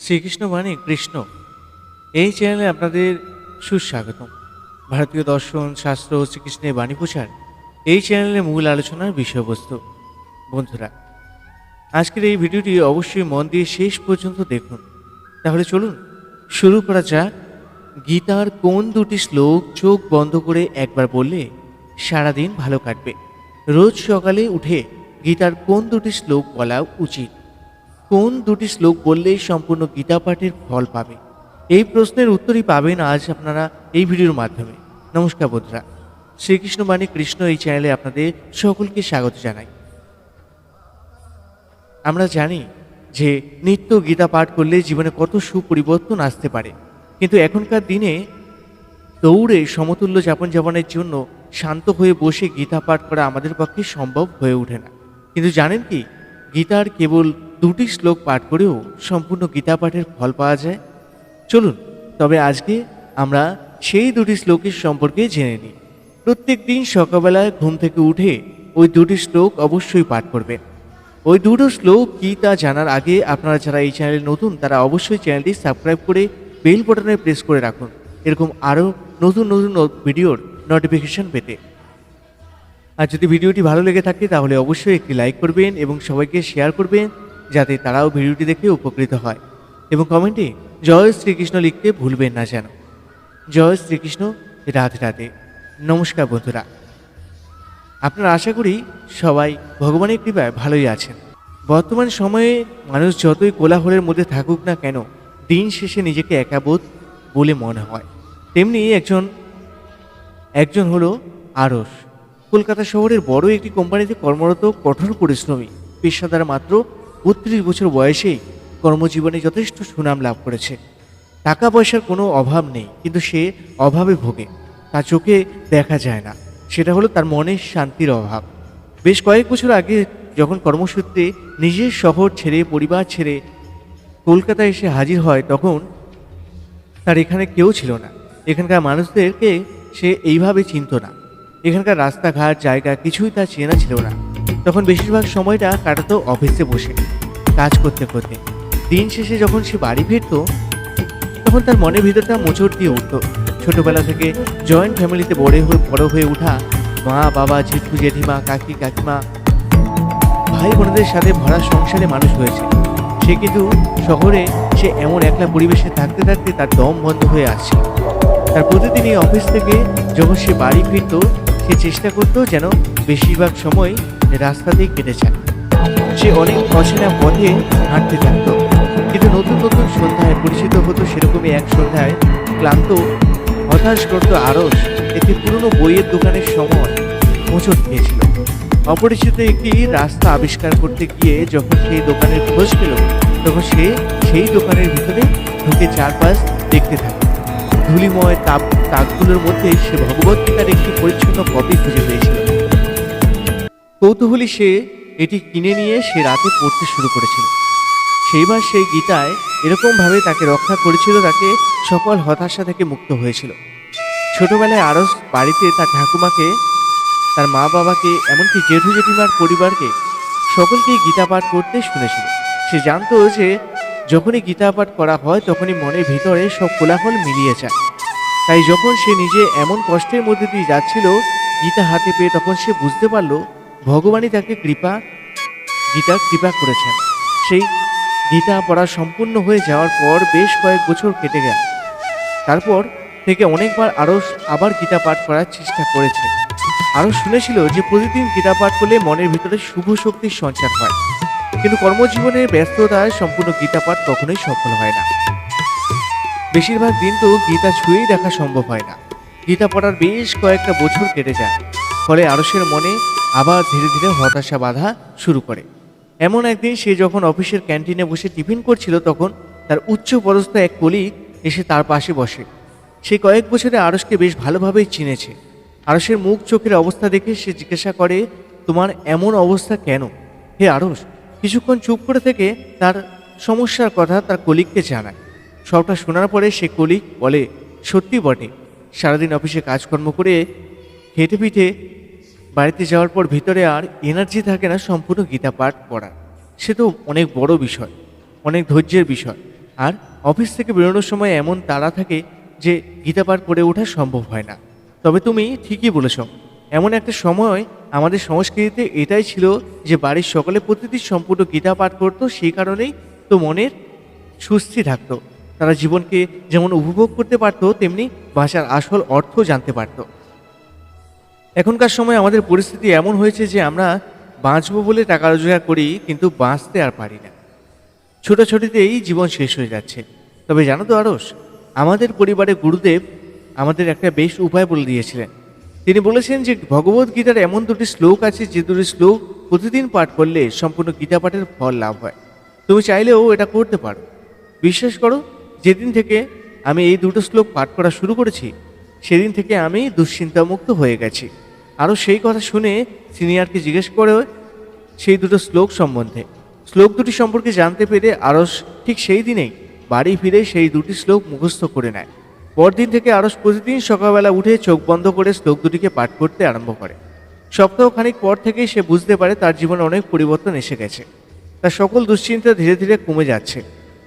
শ্রীকৃষ্ণ মানে কৃষ্ণ। এই চ্যানেলে আপনাদের সুস্বাগতম। ভারতীয় দর্শন, শাস্ত্র, শ্রীকৃষ্ণের বাণী প্রচার, এই চ্যানেলে মূল আলোচনার বিষয়বস্তু। বন্ধুরা, আজকের এই ভিডিওটি অবশ্যই মন দিয়ে শেষ পর্যন্ত দেখুন। তাহলে চলুন, শুরু করা যাক। গীতার কোন দুটি শ্লোক চোখ বন্ধ করে একবার বললে সারাদিন ভালো কাটবে? রোজ সকালে উঠে গীতার কোন দুটি শ্লোক বলা উচিত? কোন দুটি শ্লোক বললেই সম্পূর্ণ গীতা পাঠের ফল পাবে? এই প্রশ্নের উত্তরই পাবেন আজ আপনারা এই ভিডিওর মাধ্যমে। নমস্কার বন্ধুরা। শ্রীকৃষ্ণ বাণী কৃষ্ণ এই চ্যানেলে আপনাদের সকলকে স্বাগত জানাই। আমরা জানি যে নিত্য গীতা পাঠ করলে জীবনে কত সুপরিবর্তন আসতে পারে। কিন্তু এখনকার দিনে দৌড়ে সমতুল্য যাপন যাপনের জন্য শান্ত হয়ে বসে গীতা পাঠ করা আমাদের পক্ষে সম্ভব হয়ে ওঠে না। কিন্তু জানেন কি? গীতার কেবল দুটি শ্লোক পাঠ করেও সম্পূর্ণ গীতা পাঠের ফল পাওয়া যায়। চলুন, তবে আজকে আমরা সেই দুটি শ্লোকের সম্পর্কে জেনে নিই। প্রত্যেক দিন সকালবেলায় ঘুম থেকে উঠে ওই দুটি শ্লোক অবশ্যই পাঠ করবেন। ওই দুটো শ্লোক কী তা জানার আগে আপনারা যারা এই চ্যানেলে নতুন, তারা অবশ্যই চ্যানেলটি সাবস্ক্রাইব করে বেল বাটনে প্রেস করে রাখুন। এরকম আরও নতুন নতুন ভিডিওর নোটিফিকেশন পেতে। আর যদি ভিডিওটি ভালো লেগে থাকে, তাহলে অবশ্যই একটি লাইক করবেন এবং সবাইকে শেয়ার করবেন। যাতে তারাও ভিডিওটি দেখে উপকৃত হয়। এবং কমেন্টে জয় শ্রীকৃষ্ণ লিখতে ভুলবেন না যেন। জয় শ্রীকৃষ্ণ, রাধে রাধে। নমস্কার বন্ধুরা। আপনারা আশা করি সবাই ভগবানের কৃপায় ভালোই আছেন। বর্তমান সময়ে মানুষ যতই কোলাহলের মধ্যে থাকুক না কেন, দিন শেষে নিজেকে একাবোধ বলে মনে হয়। তেমনি একজন একজন হলো আরস। কলকাতা শহরের বড় একটি কোম্পানিতে কর্মরত কঠোর পরিশ্রমী। পেশাদার মাত্র বত্রিশ বছর বয়সেই কর্মজীবনে যথেষ্ট সুনাম লাভ করেছে। টাকা পয়সার কোনো অভাব নেই, কিন্তু সে অভাবে ভোগে। তার চোখে দেখা যায় না। সেটা হলো তার মনের শান্তির অভাব। বেশ কয়েক বছর আগে যখন কর্মসূত্রে নিজের শহর ছেড়ে, পরিবার ছেড়ে কলকাতায় এসে হাজির হয়, তখন তার এখানে কেউ ছিল না। এখানকার মানুষদেরকে সে এইভাবে চিনত না। এখানকার রাস্তাঘাট, জায়গা কিছুই তার চেনা ছিল না। তখন বেশিরভাগ সময়টা কাটাতো অফিসে বসে, কাজ করতে করতে। দিন শেষে যখন সে বাড়ি ফিরত, তখন তার মনের ভিতরটা মোচড় দিয়ে উঠত। ছোটবেলা থেকে জয়েন্ট ফ্যামিলিতে বড় হয়ে বড় হয়ে ওঠা মা, বাবা, জেঠু, জেঠিমা, কাকি, কাকিমা, ভাই বোনদের সাথে ভরা সংসারে মানুষ হয়েছে। সে কিন্তু শহরে সে এমন একলা পরিবেশে থাকতে থাকতে তার দম বন্ধ হয়ে আসছে। তার প্রতিদিনই অফিস থেকে যখন সে বাড়ি ফিরত, সে চেষ্টা করতো যেন বেশিরভাগ সময় রাস্তাতেই কেটে যায়। সে অনেক অচেনা পথে হাঁটতে থাকতো কিন্তু নতুন নতুন সন্ধ্যায় পরিচিত হতো সেরকমই এক সন্ধ্যায় ক্লান্ত, হতাশগ্রস্ত আরস একটি পুরনো বইয়ের দোকানের সময় মোচড় খেয়েছিল অপরিচিত একটি রাস্তা আবিষ্কার করতে গিয়ে যখন সেই দোকানের খোঁজ পেল, তখন সে সেই দোকানের ভিতরে ঢুকে চারপাশ দেখতে থাকে। ধুলিময় তাপ, তাকগুলোর মধ্যে সে ভগবদ্গীতার একটি পরিচ্ছন্ন কপি খুঁজে পেয়েছিল। কৌতূহলী সে এটি কিনে নিয়ে সে রাতে পড়তে শুরু করেছিল। সেইবার সেই গীতায় এরকমভাবে তাকে রক্ষা করেছিল তাকে সকল হতাশা থেকে মুক্ত হয়েছিল। ছোটবেলায় আরস বাড়িতে তার ঠাকুমাকে, তার মা বাবাকে এমনকি জেঠু জেঠিমার পরিবারকে সকলকেই গীতা পাঠ করতে শুনেছিল। সে জানতো যে যখনই গীতা পাঠ করা হয় তখনই মনের ভিতরে সব কোলাহল মিলিয়ে যায়। তাই যখন সে নিজে এমন কষ্টের মধ্যে দিয়ে যাচ্ছিল গীতা হাতে পেয়ে তখন সে বুঝতে পারল ভগবানই তাকে কৃপা, গীতা কৃপা করেছেন। সেই গীতা পড়া সম্পূর্ণ হয়ে যাওয়ার পর বেশ কয়েক বছর কেটে গেল। তারপর থেকে অনেকবার আরও আবার গীতা পাঠ করার চেষ্টা করেছে। আরও শুনেছিল যে প্রতিদিন গীতা পাঠ করলে মনের ভিতরে শুভ শক্তির সঞ্চার হয়। কিন্তু কর্মজীবনের ব্যস্ততায় সম্পূর্ণ গীতা পাঠ কখনোই সফল হয় না। বেশিরভাগ দিন তো গীতা ছুঁয়েই দেখা সম্ভব হয় না। গীতা পড়ার বেশ কয়েকটা বছর কেটে যায়। ফলে আরসের মনে আবার ধীরে ধীরে হতাশা বাঁধা শুরু করে। এমন একদিন সে যখন অফিসের ক্যান্টিনে বসে টিফিন করছিল তখন তার উচ্চ পদস্থ এক কলিগ এসে তার পাশে বসে। সে কয়েক বছরে আরসকে বেশ ভালোভাবেই চিনেছে। আরসের মুখ চোখের অবস্থা দেখে সে জিজ্ঞাসা করে, তোমার এমন অবস্থা কেন? হে আরস কিছুক্ষণ চুপ করে থেকে তার সমস্যার কথা তার কলিগকে জানায়। সবটা শোনার পরে সে কলিগ বলে, সত্যি বটে। সারাদিন অফিসে কাজকর্ম করে হেঁটে পিঠে বাড়িতে যাওয়ার পর ভিতরে আর এনার্জি থাকে না সম্পূর্ণ গীতা পাঠ করার। সে তো অনেক বড় বিষয়, অনেক ধৈর্যের বিষয়। আর অফিস থেকে বেরোনোর সময় এমন তাড়া থাকে যে গীতা পাঠ করে ওঠা সম্ভব হয় না। তবে তুমি ঠিকই বলেছ, এমন একটা সময় আমাদের সংস্কৃতিতে এটাই ছিল যে বাড়ির সকলে প্রতিদিন সম্পূর্ণ গীতা পাঠ করতো, সেই কারণেই তো মনের সুস্থি থাকতো। তারা জীবনকে যেমন উপভোগ করতে পারতো, তেমনি ভাষার আসল অর্থ জানতে পারতো। এখনকার সময় আমাদের পরিস্থিতি এমন হয়েছে যে আমরা বাঁচবো বলে টাকা রোজগার করি, কিন্তু বাঁচতে আর পারি না। ছোটাছুটিতেই জীবন শেষ হয়ে যাচ্ছে। তবে জানো তো আরস আমাদের পরিবারে গুরুদেব আমাদের একটা বেশ উপায় বলে দিয়েছিলেন। তিনি বলেছেন যে ভগবত গীতার এমন দুটি শ্লোক আছে, যে দুটি শ্লোক প্রতিদিন পাঠ করলে সম্পূর্ণ গীতা পাঠের ফল লাভ হয়। তুমি চাইলেও এটা করতে পারো। বিশ্বাস করো, যেদিন থেকে আমি এই দুটো শ্লোক পাঠ করা শুরু করেছি, সেদিন থেকে আমি দুশ্চিন্তামুক্ত হয়ে গেছি। আরও সেই কথা শুনে সিনিয়রকে জিজ্ঞেস করে সেই দুটো শ্লোক সম্বন্ধে। শ্লোক দুটি সম্পর্কে জানতে পেরে আরস ঠিক সেই দিনেই বাড়ি ফিরে সেই দুটি শ্লোক মুখস্থ করে নেয়। পরদিন থেকে আরস প্রতিদিন সকালবেলা উঠে চোখ বন্ধ করে শ্লোক দুটিকে পাঠ করতে আরম্ভ করে। সপ্তাহখানিক পর থেকেই সে বুঝতে পারে তার জীবনে অনেক পরিবর্তন এসে গেছে। তার সকল দুশ্চিন্তা ধীরে ধীরে কমে যাচ্ছে।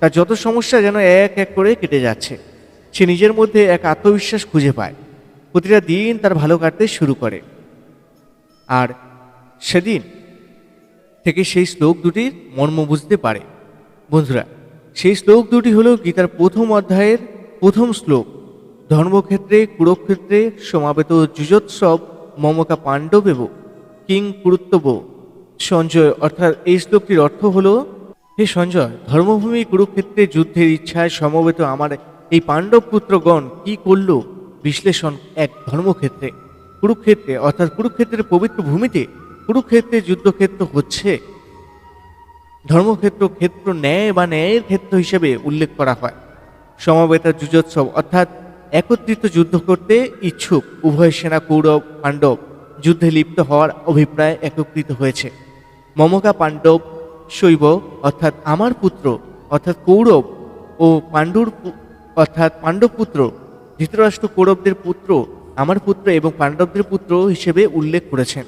তার যত সমস্যা যেন এক এক করে কেটে যাচ্ছে। সে নিজের মধ্যে এক আত্মবিশ্বাস খুঁজে পায়। প্রতিটা দিন তার ভালো কাটতে শুরু করে। আর সেদিন থেকে সেই শ্লোক দুটির মর্ম বুঝতে পারে। বন্ধুরা, সেই শ্লোক দুটি হলো গীতার প্রথম অধ্যায়ের প্রথম শ্লোক। ধর্মক্ষেত্রে, কুরুক্ষেত্রে সমাবেত যুজোৎসব মমকা পাণ্ডবেব, কিং কুরুত্তব, সঞ্জয়। অর্থাৎ এই শ্লোকটির অর্থ হলো, হে সঞ্জয়, ধর্মভূমি কুরুক্ষেত্রে যুদ্ধের ইচ্ছায় সমবেত আমার এই পাণ্ডব পুত্রগণ কি করল? বিশ্লেষণ এক, ধর্মক্ষেত্রে। কুরুক্ষেত্রে, অর্থাৎ কুরুক্ষেত্রের পবিত্র ভূমিতে কুরুক্ষেত্রে যুদ্ধক্ষেত্র হচ্ছে। ধর্মক্ষেত্র, ক্ষেত্র ন্যায় বা ন্যায়ের ক্ষেত্র হিসেবে উল্লেখ করা হয়। সমবেত যুজোৎসব, অর্থাৎ একত্রিত যুদ্ধ করতে ইচ্ছুক উভয় সেনা, কৌরব, পাণ্ডব যুদ্ধে লিপ্ত হওয়ার অভিপ্রায় একত্রিত হয়েছে। মমকা পাণ্ডব শৈব, অর্থাৎ আমার পুত্র, অর্থাৎ কৌরব ও পাণ্ডুর অর্থাৎ পাণ্ডব পুত্র, ধৃতরাষ্ট্র কৌরবদের পুত্র আমার পুত্র এবং পাণ্ডবদের পুত্র হিসেবে উল্লেখ করেছেন।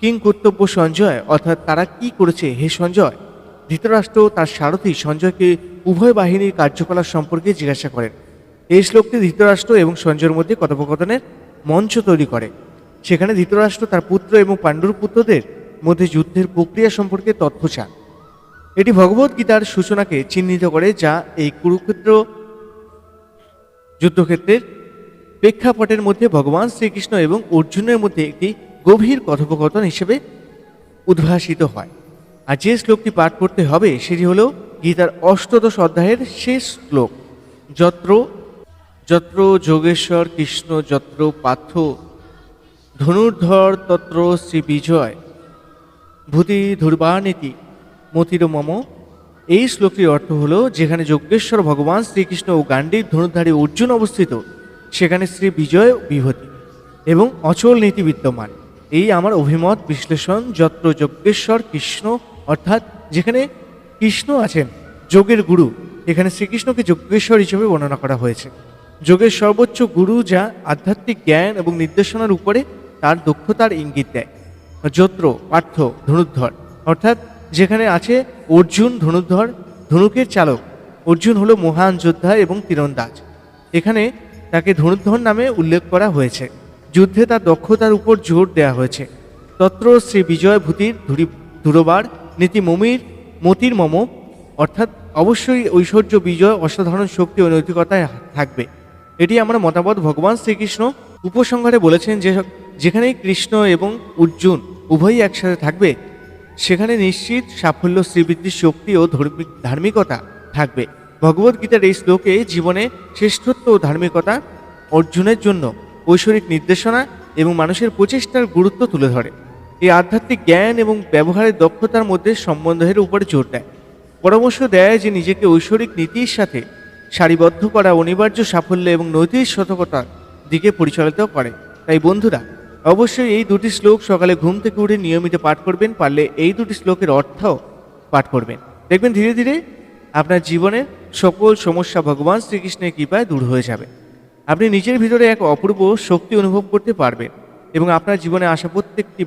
কিং কর্তব্য সঞ্জয়, অর্থাৎ তারা কি করেছে হে সঞ্জয়? ধৃতরাষ্ট্র তার সারথী সঞ্জয়কে উভয় বাহিনীর কার্যকলাপ সম্পর্কে জিজ্ঞাসা করেন। এই শ্লোকটি ধৃতরাষ্ট্র এবং সঞ্জয়ের মধ্যে কথোপকথনের মঞ্চ তৈরি করে। সেখানে ধৃতরাষ্ট্র তার পুত্র এবং পাণ্ডুর পুত্রদের মধ্যে যুদ্ধের প্রক্রিয়া সম্পর্কে তথ্য চান। এটি ভগবত গীতার সূচনাকে চিহ্নিত করে, যা এই কুরুক্ষেত্র যুদ্ধক্ষেত্রের প্রেক্ষাপটের মধ্যে ভগবান শ্রীকৃষ্ণ এবং অর্জুনের মধ্যে একটি গভীর কথোপকথন হিসেবে উদ্ভাসিত হয়। আর যে শ্লোকটি পাঠ করতে হবে, সেটি হল গীতার অষ্টদশ অধ্যায়ের শেষ শ্লোক। যত্র যত্র যোগেশ্বর কৃষ্ণ, যত্র পার্থ, ধনুর্ধর তত্র শ্রী বিজয়, ভূতি ধুর্বানীতি মতির মম। এই শ্লোকটির অর্থ হলো, যেখানে যজ্ঞেশ্বর ভগবান শ্রীকৃষ্ণ ও গান্ডীর ধনুর্ধারী অর্জুন অবস্থিত সেখানে শ্রী বিজয় বিভূতি এবং অচল নীতি বিদ্যমান এই আমার অভিমত বিশ্লেষণ যত্র যজ্ঞেশ্বর কৃষ্ণ, অর্থাৎ যেখানে কৃষ্ণ আছেন, যোগের গুরু, এখানে শ্রীকৃষ্ণকে যজ্ঞেশ্বর হিসেবে বর্ণনা করা হয়েছে। যোগের সর্বোচ্চ গুরু যা আধ্যাত্মিক জ্ঞান এবং নির্দেশনার উপরে তার দক্ষতার ইঙ্গিত দেয়। যত্র, পার্থ, ধনুর্ধর, অর্থাৎ যেখানে আছে অর্জুন, ধনুর্ধর, ধনুকের চালক। অর্জুন হলো মহান যোদ্ধা এবং তীরন্দাজ। এখানে তাকে ধনুর্ধর নামে উল্লেখ করা হয়েছে। যুদ্ধে তার দক্ষতার উপর জোর দেওয়া হয়েছে। তত্র শ্রী বিজয় ভূতির ধুরি, ধুরবার, নীতি মমির, মতির মম, অর্থাৎ অবশ্যই ঐশ্বর্য বিজয়, অসাধারণ শক্তি ও নৈতিকতায় থাকবে। এটি আমার মতামত। ভগবান শ্রীকৃষ্ণ উপসংহারে বলেছেন যে, যেখানেই কৃষ্ণ এবং অর্জুন উভয়ই একসাথে থাকবে, সেখানে নিশ্চিত সাফল্য, শ্রীবৃদ্ধির শক্তি ও ধর্মিক, ধার্মিকতা থাকবে। ভগবদ গীতার এই শ্লোকে জীবনে শ্রেষ্ঠত্ব ও ধার্মিকতা অর্জুনের জন্য ঐশ্বরিক নির্দেশনা এবং মানুষের প্রচেষ্টার গুরুত্ব তুলে ধরে। এই আধ্যাত্মিক জ্ঞান এবং ব্যবহারের দক্ষতার মধ্যে সম্বন্ধের উপরে জোর দেয়। পরামর্শ দেয় যে নিজেকে ঐশ্বরিক নীতির সাথে সারিবদ্ধ করা অনিবার্য সাফল্য এবং নৈতিক সতর্কতার দিকে পরিচালিত করে। তাই বন্ধুরা, অবশ্যই এই দুটি শ্লোক সকালে ঘুম থেকে উঠে নিয়মিত পাঠ করবেন, পারলে এই দুটি শ্লোকের অর্থও পাঠ করবেন। দেখবেন ধীরে ধীরে আপনার জীবনের সকল সমস্যা ভগবান শ্রীকৃষ্ণের কৃপায় দূর হয়ে যাবে। আপনি নিজের ভিতরে এক অপূর্ব শক্তি অনুভব করতে পারবেন এবং আপনার জীবনে আসা প্রত্যেকটি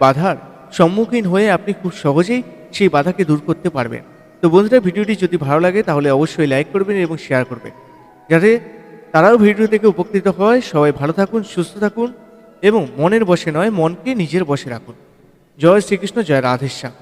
বাধার সম্মুখীন হয়ে আপনি খুব সহজেই সেই বাধাকে দূর করতে পারবেন। তো বন্ধুরা, ভিডিওটি যদি ভালো লাগে, তাহলে অবশ্যই লাইক করবেন এবং শেয়ার করবেন। যাতে তারাও ভিডিও থেকে উপকৃত হয়। সবাই ভালো থাকুন, সুস্থ থাকুন এবং মনের বসে নয়, মনকে নিজের বসে রাখুন। জয় শ্রীকৃষ্ণ, জয় রাধেশ্যাম।